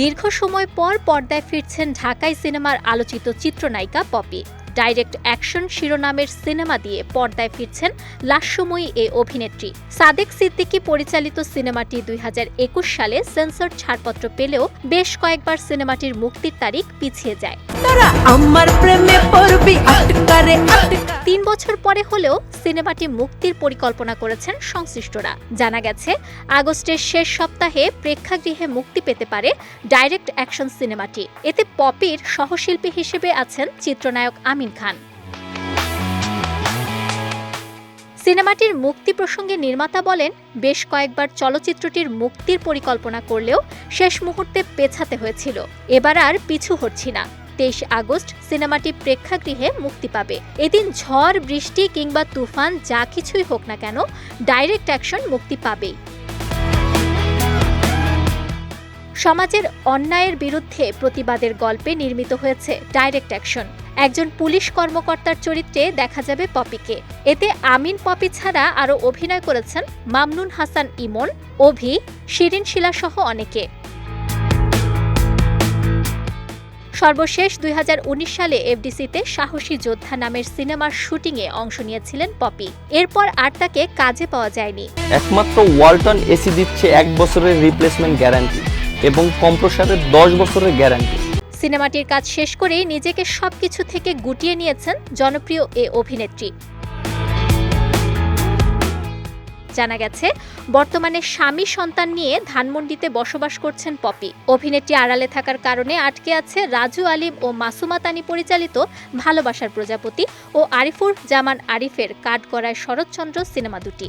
দীর্ঘ সময় পর পর্দায় ফিরছেন ঢাকাই সিনেমার আলোচিত চিত্রনায়িকা পপি। ডাইরেক্ট অ্যাকশন শিরোনামের সিনেমা দিয়ে পর্দায় ফিরছেন লাস্যময়ী এ অভিনেত্রী। সাদেক সিদ্দিকী পরিচালিত সিনেমাটি দুই সালে সেন্সর ছাড়পত্র পেলেও বেশ কয়েকবার সিনেমাটির মুক্তির তারিখ পিছিয়ে যায়। আমার প্রেমে পড়বি তিন বছর পরে হলেও সিনেমাটি মুক্তির পরিকল্পনা করেছেন সংশ্লিষ্টরা। জানা গেছে আগস্টের শেষ সপ্তাহে প্রেক্ষাগৃহে মুক্তি পেতে পারে ডাইরেক্ট অ্যাকশন সিনেমাটি। এতে পপির সহশিল্পী হিসেবে আছেন চিত্রনায়ক আমিন খান। সিনেমাটির মুক্তি প্রসঙ্গে নির্মাতা বলেন, বেশ কয়েকবার চলচ্চিত্রটির মুক্তির পরিকল্পনা করলেও শেষ মুহূর্তে পেছাতে হয়েছিল। এবার আর পিছু হচ্ছি না। তেইশ আগস্ট সিনেমাটি প্রেক্ষাগৃহে মুক্তি পাবে। এদিন ঝড়, বৃষ্টি কিংবা তুফান যা কিছুই হোক না কেন, ডাইরেক্ট অ্যাকশন মুক্তি পাবেই। সমাজের অন্যায়ের বিরুদ্ধে প্রতিবাদের গল্পে নির্মিত হয়েছে ডাইরেক্ট অ্যাকশন। একজন পুলিশ কর্মকর্তার চরিত্রে দেখা যাবে পপিকে। এতে আমিন পপি ছাড়া আরও অভিনয় করেছেন মামনুন হাসান ইমন, অভি, শিরিন শিলা সহ অনেকে। সর্বশেষ দুই হাজার উনিশ সালে এফডিসিতে সাহসী যোদ্ধা নামের সিনেমার শুটিংয়ে অংশ নিয়েছিলেন পপি। এরপর আর তাকে কাজে পাওয়া যায়নি। একমাত্র ওয়ালটন এসি দিচ্ছে এক বছরের রিপ্লেসমেন্ট গ্যারান্টি এবং কম্প্রসারের দশ বছরের গ্যারান্টি সিনেমাটির কাজ শেষ করেই নিজেকে সবকিছু থেকে গুটিয়ে নিয়েছেন জনপ্রিয় এ অভিনেত্রী। জানা গেছে, বর্তমানে স্বামী সন্তান নিয়ে ধানমন্ডিতে বসবাস করছেন পপি। অভিনেত্রী আড়ালে থাকার কারণে আটকে আছে রাজু আলিম ও মাসুমা তানি পরিচালিত ভালোবাসার প্রজাপতি ও আরিফুর জামান আরিফের কাঠগড়ায় শরৎচন্দ্র সিনেমা দুটি।